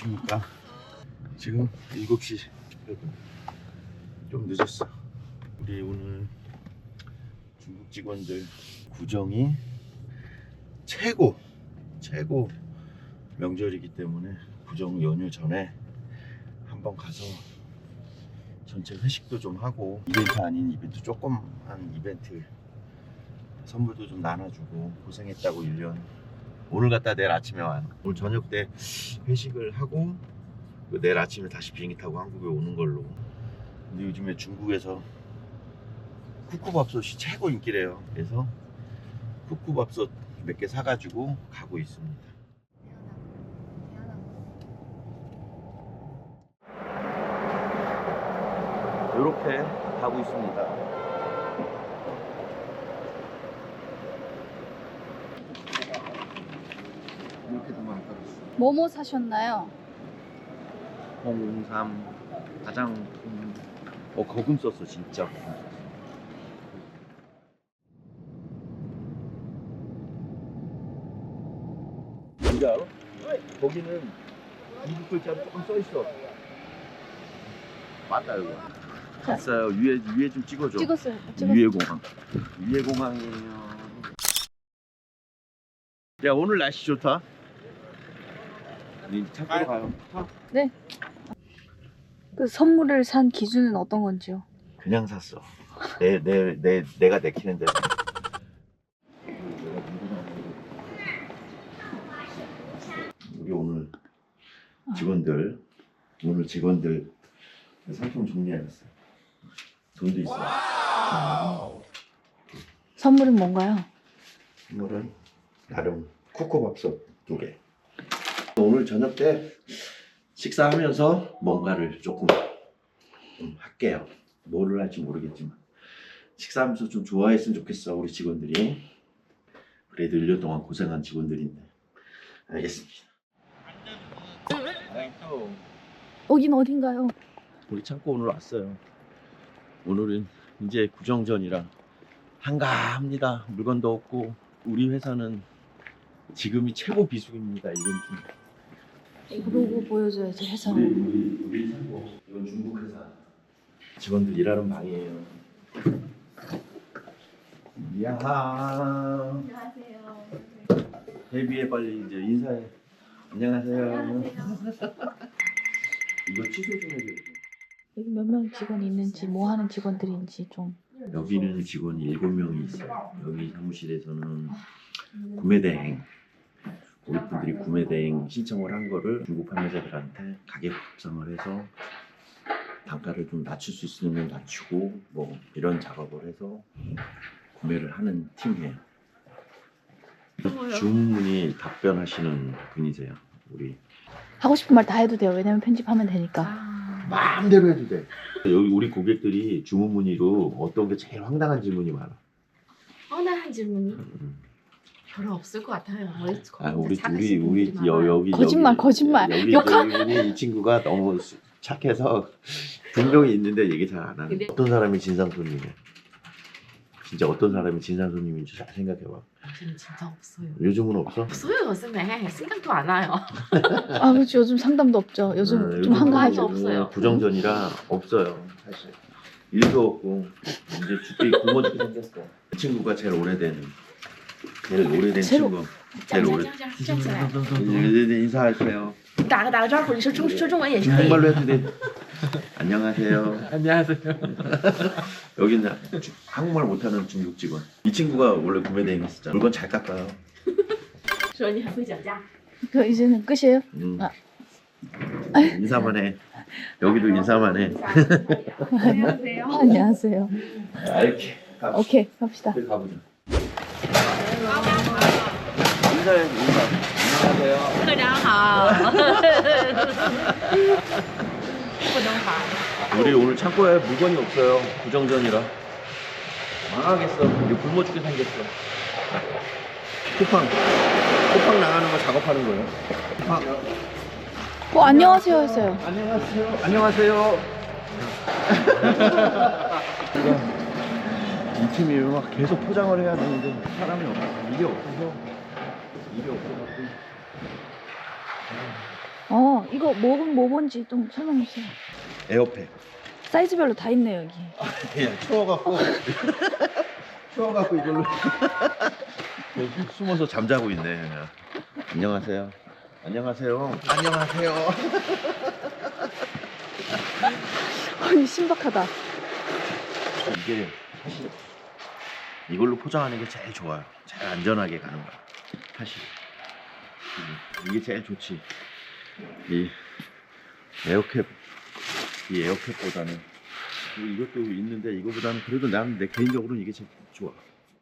안녕하십니까. 지금 7시 좀 늦었어. 우리 오늘 중국 직원들 구정이 최고 최고 명절이기 때문에 구정 연휴 전에 한번 가서 전체 회식도 좀 하고 이벤트 아닌 이벤트 조그만 이벤트 선물도 좀 나눠주고 고생했다고 1년 오늘 갔다 내일 아침에 와요. 오늘 저녁 때 회식을 하고 그 내일 아침에 다시 비행기 타고 한국에 오는 걸로. 근데 요즘에 중국에서 쿠쿠밥솥이 최고 인기래요. 그래서 쿠쿠밥솥 몇 개 사가지고 가고 있습니다. 이렇게 가고 있습니다 이렇게도 많이 떨었어 뭐뭐 사셨나요? 홍삼 가장 음, 어 거금 썼어 진짜 뭔지 알아? 거기는 중국 글자로 조금 써 있어 맞다 이거 갔어요 위에 위에 좀 찍어줘 찍었어요. 찍었어요. 위에 공항 위에 공항이에요 야 오늘 날씨 좋다 이제 찾으러 가요 타. 그 선물을 산 기준은 어떤 건지요? 그냥 샀어. 내, 내, 내, 내가 내키는 대로. 우리 오늘 직원들, 오늘 직원들 상품 정리해놨어. 돈도 있어. 선물은 뭔가요? 선물은 나름 쿠쿠밥솥 두 개. 오늘 저녁 때 식사하면서 뭔가를 조금 좀 할게요. 뭐를 할지 모르겠지만 식사하면서 좀 좋아했으면 좋겠어 우리 직원들이. 그래도 1년 동안 고생한 직원들인데 알겠습니다. 여긴 어딘가요? 우리 창고 오늘 왔어요. 오늘은 이제 구정전이라 한가합니다. 물건도 없고 우리 회사는 지금이 최고 비수기입니다. 이번 주. 그 러고 보여줘야지 우리 회사는. 우리 우리 창고 이건 중국 회사. 직원들 일하는 방이에요. 야하. 안녕하세요. 데뷔해 빨리 이제 인사해. 안녕하세요. 이거 취소 좀 해줘요. 여기 몇 명 직원이 있는지 뭐 하는 직원들인지 좀. 여기는 직원이 7명이 있어요. 여기 사무실에서는 구매 대행 고객분들이 구매 대행 신청을 한 거를 중국 판매자들한테 가격 협상을 해서 단가를 좀 낮출 수 있으면 낮추고 뭐 이런 작업을 해서 구매를 하는 팀이에요. 주문문의 답변하시는 분이세요. 우리 하고 싶은 말 다 해도 돼요. 왜냐면 편집하면 되니까. 마음대로 해도 돼. 여기 우리 고객들이 주문 문의로 어떤 게 제일 황당한 질문이 많아. 황당한 질문이 음. 별로 없을 것 같아요. 우리 아 우리 착하신 우리 우리 분들이 여. 여기 거짓말, 여기, 거짓말. 여기 욕하- 여기 이 친구가 너무 수- 착해서 분명히 있는데 얘기 잘 안 하는. 근데- 어떤 사람이 진상 손님이야? 진짜 어떤 사람이 진상 손님인지 잘 생각해봐. 당신은 진짜 없어요. 요즘은 없어? 없어요 요즘에 생각도 안 와요. 아 그렇지 요즘 상담도 없죠. 요즘 어, 좀 요즘은 한가하죠. 없어요. 부정전이라 없어요 사실. 일도 없고 이제 주택이 굶어 죽게 생겼어. 이 친구가 제일 오래된 제일 오래된 제일 친구. 제일 站起 오래. 来，站起来，站起来， 네, 네, 인사하세요. 打个打个招呼，你说中说中文也是可以。 중국말로 해도 돼. 안녕하세요. 안녕하세요. 여기는 주- 한국말 못하는 중국 직원. 이 친구가 원래 구매 대행 했었잖아. 물건 잘 깎아요. 说你很会讲价。 그 이제는 끝이에요. 음. 아. 인사만 해. 여기도 인사만 해. 안녕하세요. 안녕하세요. 아, 이렇게. 가, 오케이 갑시다. 그래, 가보자. 인사해, 인사. 안녕하세요. 科长好。不能罚。 우리 오늘 창고에 물건이 없어요. 구정전이라. 망하겠어. 이제 굶어 죽게 생겼어. 쿠팡. 쿠팡 나가는 거 작업하는 거예요. 쿠팡. 뭐 안녕하세요 했어요. 안녕하세요. 안녕하세요. 이 팀이 막 계속 포장을 해야 되는데 사람이 없어. 일이 없어서 일이 없어가지고 어 이거 뭐, 뭐 뭔지 좀 설명해 주세요. 에어팩. 사이즈별로 다 있네요 여기. 그냥 추워갖고 추워갖고 이걸로 여기 숨어서 잠자고 있네. 그냥. 안녕하세요. 안녕하세요. 안녕하세요. 아니 신박하다. 이게 사실 이걸로 포장하는 게 제일 좋아요. 제일 안전하게 가는 거야. 사실 이게- 이게 제일 좋지. 이 에어캡 이 에어캡보다는 그리고 이것도 있는데 이거보다는 그래도 나는 내 개인적으로는 이게 제일 좋아.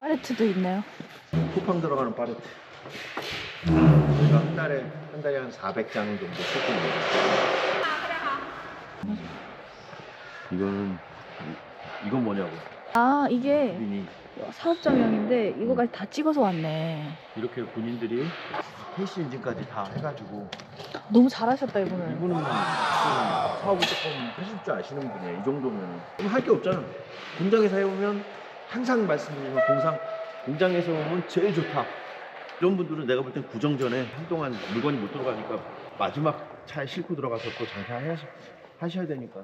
팔레트도 있네요. 쿠팡 들어가는 파레트. 저희가 한 달에 한 달에 한 400장 정도 쓰고 있는 이거는 이- 이건 뭐냐고. 아 이게 군인이 사업장형인데 이거까지 다 찍어서 왔네. 이렇게 군인들이 캐시 인증까지 다 해가지고 너무 잘하셨다 이분은. 이분은 사업을 조금 하실 줄 아시는 분이에요. 이 정도면 할게 없잖아. 공장에서 해보면 항상 말씀드리지만 공상 공장에서 보면 제일 좋다. 이런 분들은 내가 볼 땐 구정 전에 한동안 물건이 못 들어가니까 마지막 차에 싣고 들어가서 또 장사해야 하셔야 되니까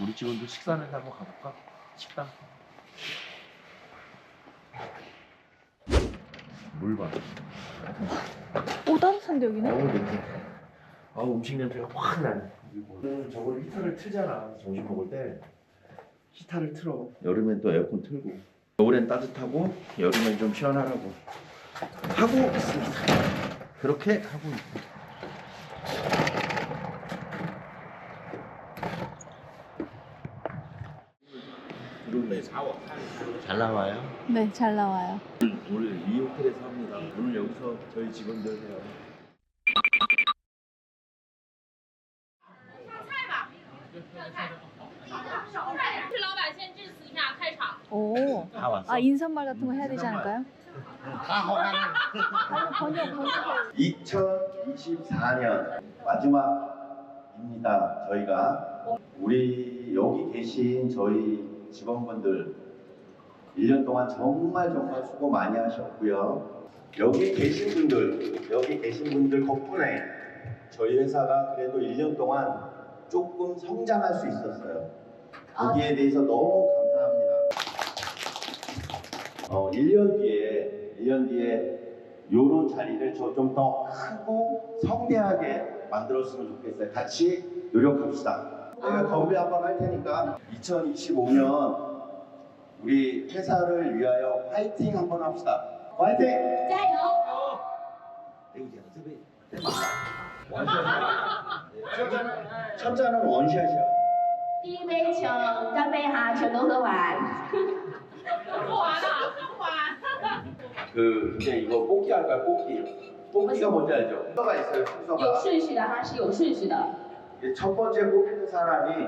우리 직원들 식사는 한번 가볼까? 식당. 물 봐. 오 따뜻한데 여기는? 냄새. 아우 음식 냄새가 확 나네. 그리고 저걸 히터를 틀잖아. 점심 먹을 때 히터를 틀어. 여름엔 또 에어컨 틀고. 겨울엔 따뜻하고 여름엔 좀 시원하라고 하고 있습니다. 그렇게 하고 있고. 잘 나와요? 네, 잘 나와요. 오늘, 이 호텔에서 합니다. 오늘 여기서 저희 직원들 해요. 오아 인사말 같은 거 해야 되지 않을까요? 2024년 마지막입니다. 저희가 우리 여기 계신 저희 직원분들 1년 동안 정말 정말 수고 많이 하셨고요. 여기 계신 분들, 여기 계신 분들 덕분에 저희 회사가 그래도 1년 동안 조금 성장할 수 있었어요. 거기에 대해서 너무 감사합니다. 어, 1년 뒤에, 1년 뒤에 요런 자리를 저 좀 더 크고 성대하게 만들었으면 좋겠어요. 같이 노력합시다. 제가 건배 한번 할 테니까 2025년 우리 회사를 위하여 화이팅 한번 합시다. 화이팅! 加油！ 첫 잔은 원샷이야. 第一杯请干杯哈，全都喝完。喝完了，喝不完。 그 이제 이거 뽑기 할까요? 뽑기. 뽑기가 뭔지 알죠? 순서가 있어요. 有 순서가. 顺序的，它是有顺序的。 이제 첫 번째 뽑히는 사람이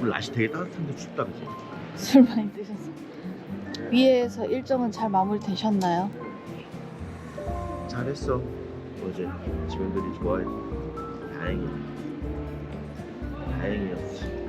오늘 날씨 되게 따뜻한데 춥다 그지? 술 많이 드셨어. 위에서 일정은 잘 마무리 되셨나요? 잘했어. 어제 직원들이 좋아해. 다행이야. 다행이었어.